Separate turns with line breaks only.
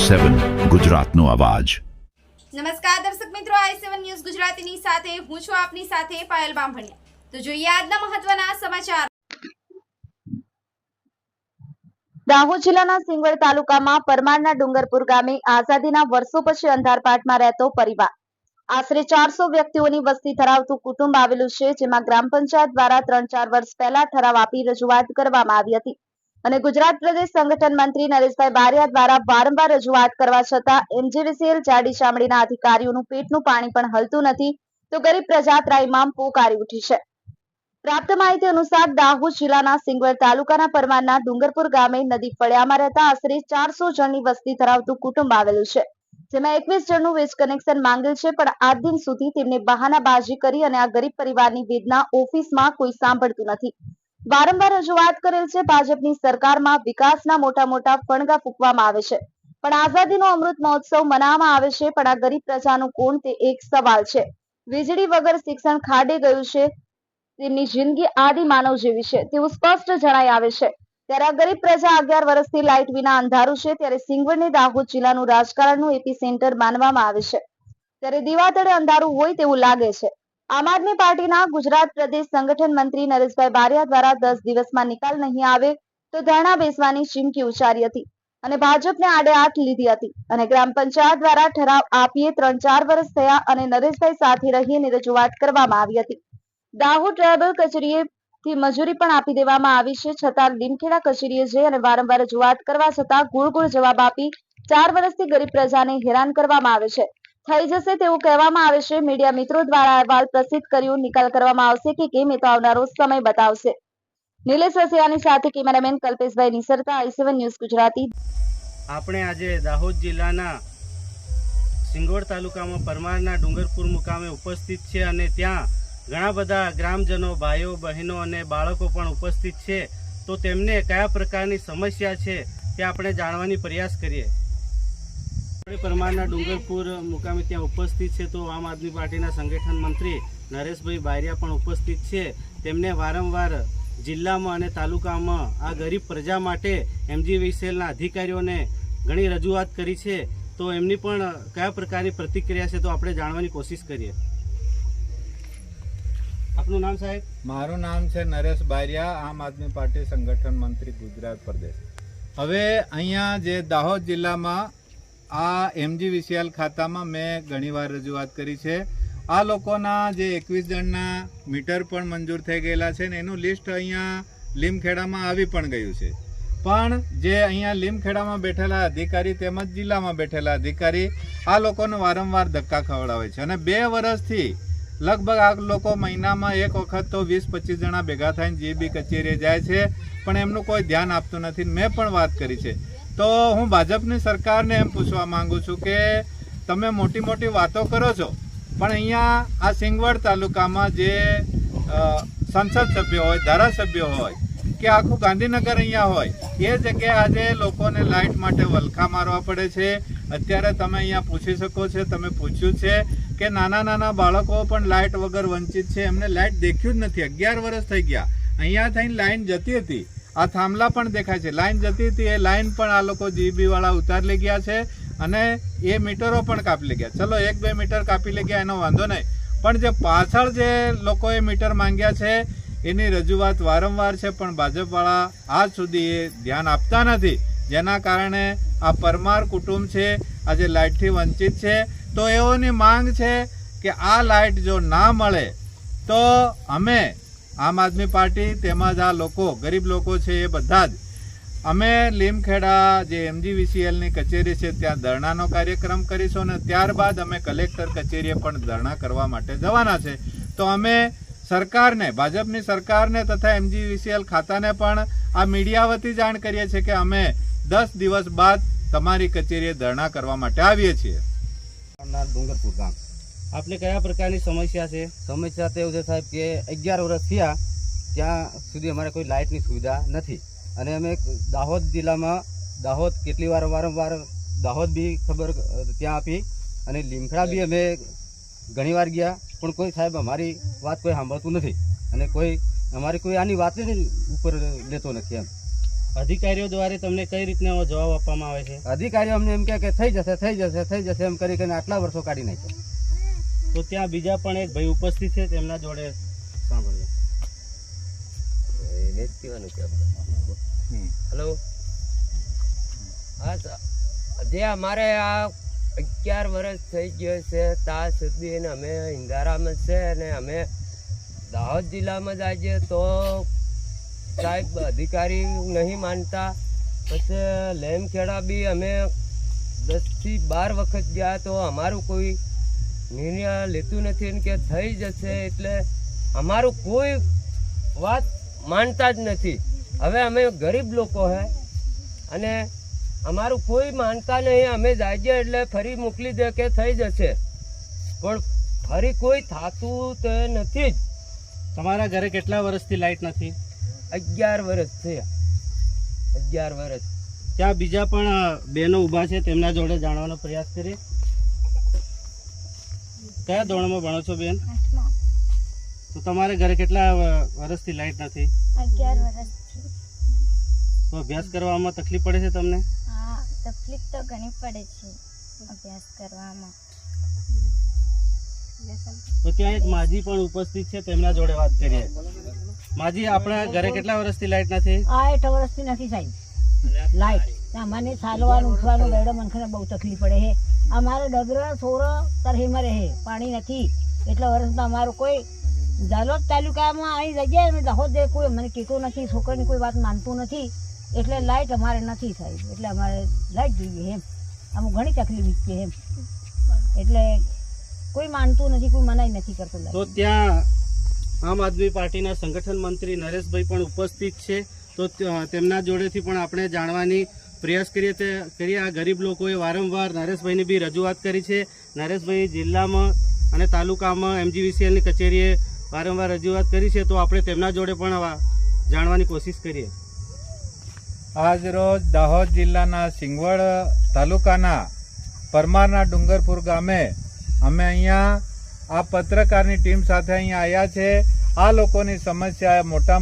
સેવન ગુજરાતનો અવાજ.
નમસ્કાર દર્શક મિત્રો આઈ સેવન ન્યૂઝ ગુજરાતીની સાથે હું છું આપની સાથે પાયલ બામભણિયા. તો જોઈએ આજના મહત્વના સમાચાર.
દાહોદ જિલ્લાના સિંગવડ તાલુકામાં પરમારના ડુંગરપુર ગામે આઝાદીના વર્ષો પછી અંધારપાટમાં રહેતો પરિવાર. આશરે ચારસો વ્યક્તિઓની વસ્તી ધરાવતું કુટુંબ આવેલું છે જેમાં ગ્રામ પંચાયત દ્વારા ત્રણ ચાર વર્ષ પહેલા ઠરાવ આપી રજૂઆત કરવામાં આવી હતી. અને ગુજરાત પ્રદેશ સંગઠન મંત્રી નરેશભાઈ બારિયા દ્વારા વારંવાર રજૂઆત કરવા છતાં એમજીવીસીએલ જાડી ચામડીના અધિકારીઓનું પેટનું પાણી પણ હલતું નથી તો ગરીબ પ્રજા ત્રાહિમામ પોકારી ઉઠી છે. પ્રાપ્ત માહિતી અનુસાર દાહોદ જિલ્લાના સિંગવર તાલુકાના પરમારના ડુંગરપુર ગામે નદી ફળિયામાં રહેતા આશરે ચારસો જણની વસ્તી ધરાવતું કુટુંબ આવેલું છે. જેમાં એકવીસ જણનું વીજ કનેક્શન માંગેલ છે, પણ આજ દિન સુધી તેમને બહાનાબાજી કરી અને આ ગરીબ પરિવારની વેદના ઓફિસમાં કોઈ સાંભળતું નથી. વારંવાર રજૂઆત કરેલ છે, ભાજપની સરકારમાં વિકાસના મોટા મોટા ફણગા ફૂંકવામાં આવે છે. પણ આઝાદીનો અમૃત મહોત્સવ મનાવવામાં આવે છે, પણ આ ગરીબ પ્રજાનું કોણ તે એક સવાલ છે. વીજળી વગર શિક્ષણ ખાડે ગયું છે, તેમની જિંદગી આદિ માનવ જેવી છે તેવું સ્પષ્ટ જણાઈ આવે છે. ત્યારે આ ગરીબ પ્રજા અગિયાર વર્ષથી લાઇટ વિના અંધારું છે, ત્યારે સિંગવડને દાહોદ જિલ્લાનું રાજકારણનું એપી સેન્ટર માનવામાં આવે છે. ત્યારે દીવાતળે અંધારું હોય તેવું લાગે છે. આમ આદમી પાર્ટીના ગુજરાત પ્રદેશ સંગઠન મંત્રી નરેશભાઈ બારિયા દ્વારા દસ દિવસમાં નિકાલ નહીં આવે તો ધરણા બેસવાની ચીમકી ઉચ્ચારી હતી અને ભાજપને આડે હાથ લીધી હતી અને ગ્રામ પંચાયત દ્વારા ઠરાવ આપીએ ત્રણ ચાર વર્ષ થયા અને નરેશભાઈ સાથે રહીને રજૂઆત કરવામાં આવી હતી. દાહોદ ટ્રાયબલ કચેરીએ થી મજૂરી પણ આપી દેવામાં આવી છે, છતાં લીમખેડા કચેરીએ જઈ અને વારંવાર રજૂઆત કરવા છતાં ગુળ ગુળ જવાબ આપી ચાર વર્ષથી ગરીબ પ્રજાને હેરાન કરવામાં આવે છે. થઈ જશે તેવું કહેવામાં આવે છે. મીડિયા મિત્રો દ્વારા અહેવાલ પ્રસિદ્ધ કર્યું. નિકાલ કરવામાં આવશે કે કેમ એ તો આવનારો સમય બતાવશે. નિલેશ રસિયાની સાથે કેમેરામેન કલ્પેશભાઈ નિસરતા, આઈ ન્યૂઝ ગુજરાતી.
આપણે આજે દાહોદ જિલ્લાના સિંગોડ તાલુકામાં પરમારના ડુંગરપુર મુકામે ઉપસ્થિત છે અને ત્યાં ઘણા બધા ગ્રામજનો, ભાઈઓ, બહેનો અને બાળકો પણ ઉપસ્થિત છે. તો તેમને કયા પ્રકારની સમસ્યા છે તે આપણે જાણવાની પ્રયાસ કરીએ. પરમારના ડુંગરપુર મુકામે ત્યાં ઉપસ્થિત છે તો આમ આદમી પાર્ટીના સંગઠન મંત્રી નરેશભાઈ બારિયા પણ ઉપસ્થિત છે. તેમને વારંવાર જિલ્લામાં અને તાલુકામાં આ ગરીબ પ્રજા માટે એમજી વિસેલના અધિકારીઓને ઘણી રજૂઆત કરી છે. તો એમની પણ કયા પ્રકારની પ્રતિક્રિયા છે તો આપણે જાણવાની કોશિશ કરીએ. આપનું નામ સાહેબ?
મારું નામ છે નરેશ બારિયા, આમ આદમી પાર્ટી સંગઠન મંત્રી ગુજરાત પ્રદેશ. હવે અહીંયા જે દાહોદ જિલ્લામાં આ એમજી વિશિયાલ ખાતામાં મેં ઘણીવાર રજૂઆત કરી છે. આ લોકોના જે એકવીસ જણના મીટર પણ મંજૂર થઈ ગયેલા છે ને એનું લિસ્ટ અહીંયા લીમખેડામાં આવી પણ ગયું છે. પણ જે અહીંયા લીમખેડામાં બેઠેલા અધિકારી તેમજ જિલ્લામાં બેઠેલા અધિકારી આ લોકોને વારંવાર ધક્કા ખવડાવે છે અને બે વર્ષથી લગભગ આ લોકો મહિનામાં એક વખત તો વીસ પચીસ જણા ભેગા થઈને જે બી કચેરીએ જાય છે, પણ એમનું કોઈ ધ્યાન આપતું નથી. મેં પણ વાત કરી છે. તો હું ભાજપની સરકારને એમ પૂછવા માંગુ છું કે તમે મોટી મોટી વાતો કરો છો, પણ અહીંયા આ સિંગવડ તાલુકામાં જે સંસદ સભ્યો હોય, ધારાસભ્યો હોય, કે આખું ગાંધીનગર અહીંયા હોય, એ જગ્યાએ આજે લોકોને લાઇટ માટે વલખા મારવા પડે છે. અત્યારે તમે અહીંયા પૂછી શકો છો, તમે પૂછ્યું છે કે નાના નાના બાળકો પણ લાઇટ વગર વંચિત છે. એમને લાઇટ દેખ્યું જ નથી. અગિયાર વર્ષ થઈ ગયા. અહીંયા થઈને લાઈન જતી હતી. આ થાંભલા પણ દેખાય છે. લાઈન જતી હતી, એ લાઈન પણ આ લોકો જીબીવાળા ઉતાર લઈ ગયા છે અને એ મીટરો પણ કાપી લઈ ગયા. ચલો, એક બે મીટર કાપી લઈ ગયા, એનો વાંધો નહીં. પણ જે પાછળ જે લોકોએ મીટર માંગ્યા છે, એની રજૂઆત વારંવાર છે, પણ ભાજપવાળા આજ સુધી એ ધ્યાન આપતા નથી. જેના કારણે આ પરમાર કુટુંબ છે આજે લાઇટથી વંચિત છે, તો એઓની માંગ છે કે આ લાઇટ જો ના મળે, તો અમે આમ આદમી પાર્ટી તેમજ આ લોકો, ગરીબ લોકો છે એ બધા જ. અમે લીમખેડા જે એમજીવીસીએલની કચેરી છે ત્યાં ધરણાનો કાર્યક્રમ કરીશું અને ત્યારબાદ અમે કલેક્ટર કચેરીએ પણ ધરણા કરવા માટે જવાના છે. તો અમે સરકારને, ભાજપની સરકારને તથા એમજીવીસીએલ ખાતાને પણ આ મીડિયા વતી જાણ કરીએ છીએ કે અમે દસ દિવસ બાદ તમારી કચેરીએ ધરણા કરવા માટે આવીએ છીએ.
ડુંગરપુર ગામ. આપને કયા પ્રકારની સમસ્યા છે?
સમસ્યા તો એવું છે સાહેબ કે અગિયાર વર્ષ થયા ત્યાં સુધી અમારે કોઈ લાઇટની સુવિધા નથી. અને અમે દાહોદ જિલ્લામાં દાહોદ કેટલી વાર વારંવાર દાહોદ બી ખબર ત્યાં આપી અને લીમખડા બી અમે ઘણી વાર ગયા પણ કોઈ સાહેબ અમારી વાત કોઈ સાંભળતું નથી. અને કોઈ અમારી કોઈ આની વાત ઉપર લેતો નથી એમ.
અધિકારીઓ દ્વારા તમને કઈ રીતના જવાબ આપવામાં આવે છે?
અધિકારીઓ અમને એમ કહે કે થઈ જશે થઈ જશે થઈ જશે એમ કરી કરીને આટલા વર્ષો કાઢી નાખ્યા.
તો ત્યાં બીજા પણ એક ભાઈ ઉપસ્થિત છે તેમના જોડે સાંભળીએ.
એને જ કહેવાનું કે હેલો હા સર. જે અમારે આ અગિયાર વર્ષ થઈ ગયો છે ત્યાં સુધી અમે હિંગારામાં છે અને અમે દાહોદ જિલ્લામાં જ આજે તો સાહેબ અધિકારી નહીં માનતા. પછી લેમખેડા બી અમે દસથી બાર વખત ગયા તો અમારું કોઈ નિર્ણય લેતું નથી ને કે થઈ જશે એટલે અમારું કોઈ વાત માનતા જ નથી. હવે અમે ગરીબ લોકો હે અને અમારું કોઈ માનતા નહીં. અમે જાઈએ એટલે ફરી મોકલી દે કે થઈ જશે. પણ ફરી કોઈ થાતું તે નથી જ.
તમારા ઘરે કેટલા વર્ષથી લાઇટ નથી?
અગિયાર વર્ષ થયા અગિયાર વર્ષ.
ત્યાં બીજા પણ બહેનો ઊભા છે તેમના જોડે જાણવાનો પ્રયાસ કરીએ. કયા ધોરણમાં ભણો છો બેન? તો તમારે ઘરે કેટલા વર્ષથી લાઈટ નથી? તો અભ્યાસ કરવામાં તકલીફ પડે છે તમને?
તકલીફ તો ઘણી પડે છે અભ્યાસ કરવામાં.
તો ત્યાં એક માજી પણ ઉપસ્થિત છે તેમના જોડે વાત કરીએ. માજી આપણા ઘરે કેટલા વર્ષથી લાઈટ નથી?
આ વર્ષ વર્ષથી નથી સાહેબ. લાઈટ. મને ચાલવાનું ઉઠવાનું રેડો મનખને બહુ તકલીફ પડે છે. અમારે ડગરો, સોરો તરહીમાં રહે, પાણી નથી. એટલા વર્ષમાં અમારો કોઈ જાલોદ તાલુકામાં અહીં જગ્યાએ અમે દાહોદ કોઈ, મને કહેતું નથી, છોકરાની કોઈ વાત માનતું નથી. એટલે લાઇટ અમારે નથી થઈ એટલે અમારે લાઈટ જોઈએ એમ. અમુક ઘણી તકલીફ છે એમ. એટલે કોઈ માનતું નથી, કોઈ મનાઈ નથી કરતું
તો ત્યાં આમ આદમી પાર્ટીના સંગઠન મંત્રી નરેશભાઈ પણ ઉપસ્થિત છે. તો, તેમના જોડેથી પણ આપણે જાણવાની પ્રયાસ કરીએ તે કરીએ. આ ગરીબ લોકોએ વારંવાર નરેશભાઈની બી રજૂઆત કરી છે. નરેશભાઈ જિલ્લામાં અને તાલુકામાં એમજીવીસીએલની કચેરીએ વારંવાર રજૂઆત કરી છે. તો આપણે તેમના જોડે પણ જાણવાની કોશિશ કરીએ.
આજ રોજ દાહોદ જિલ્લાના સિંગવડ તાલુકાના પરમારના ડુંગરપુર ગામે અમે અહીંયા આ પત્રકારની ટીમ સાથે અહીંયા આવ્યા છે. આ લોકોની સમસ્યા મોટા મોટા